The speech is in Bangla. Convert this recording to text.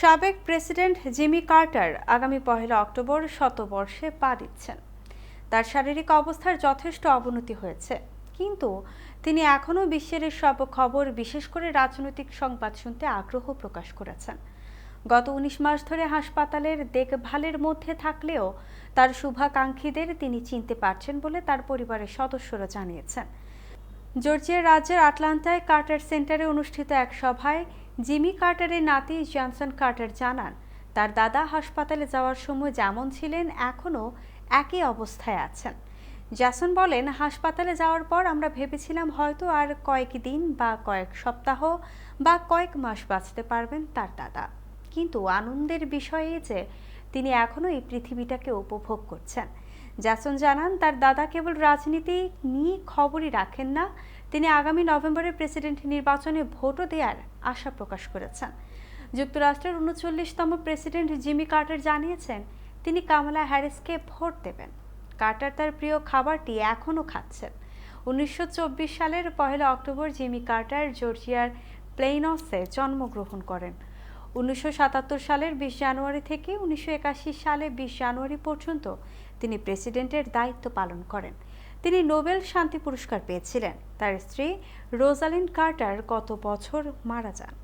সাবেক প্রেসিডেন্ট জিমি কার্টার আগামী পহেলা অক্টোবর শতবর্ষে পা দিচ্ছেন। তার শারীরিক অবস্থার যথেষ্ট অবনতি হয়েছে। কিন্তু তিনি এখনও বিশ্বের সব খবর, বিশেষ করে রাজনৈতিক সংবাদ শুনতে আগ্রহ প্রকাশ করেছেন। গত উনিশ মাস ধরে হাসপাতালের দেখভালের মধ্যে থাকলেও তার শুভাকাঙ্ক্ষীদের তিনি চিনতে পারছেন বলে তার পরিবারের সদস্যরা জানিয়েছেন। জর্জিয়া রাজ্যের আটলান্টায় কার্টার সেন্টারে অনুষ্ঠিত এক সভায় জিমি কার্টারের নাতি জনসন কার্টার জানান, তার দাদা হাসপাতালে যাওয়ার সময় যেমন ছিলেন, এখনও একই অবস্থায় আছেন। জ্যাসন বলেন, হাসপাতালে যাওয়ার পর আমরা ভেবেছিলাম হয়তো আর কয়েক দিন বা কয়েক সপ্তাহ বা কয়েক মাস বাঁচতে পারবেন তার দাদা। কিন্তু আনন্দের বিষয় যে, তিনি এখনও এই পৃথিবীটাকে উপভোগ করছেন। জ্যাসন জানান, তার দাদা কেবল রাজনীতি নিয়ে খবরই রাখেন না। তিনি আগামী নভেম্বরে প্রেসিডেন্ট নির্বাচনে ভোটও দেওয়ার আশা প্রকাশ করেছেন। যুক্তরাষ্ট্রের উনচল্লিশতম প্রেসিডেন্ট জিমি কার্টার জানিয়েছেন, তিনি কামালা হ্যারিসকে ভোট দেবেন। কার্টার তার প্রিয় খাবারটি এখনও খাচ্ছেন। উনিশশো চব্বিশ সালের পহেলা অক্টোবর জিমি কার্টার জর্জিয়ার প্লেইনসে জন্মগ্রহণ করেন। উনিশশো সাতাত্তর সালের বিশ জানুয়ারি থেকে উনিশশো একাশি সালে বিশ জানুয়ারি পর্যন্ত তিনি প্রেসিডেন্টের দায়িত্ব পালন করেন। তিনি নোবেল শান্তি পুরস্কার পেয়েছিলেন। তার স্ত্রী রোজালিন কার্টার গত বছর মারা যান?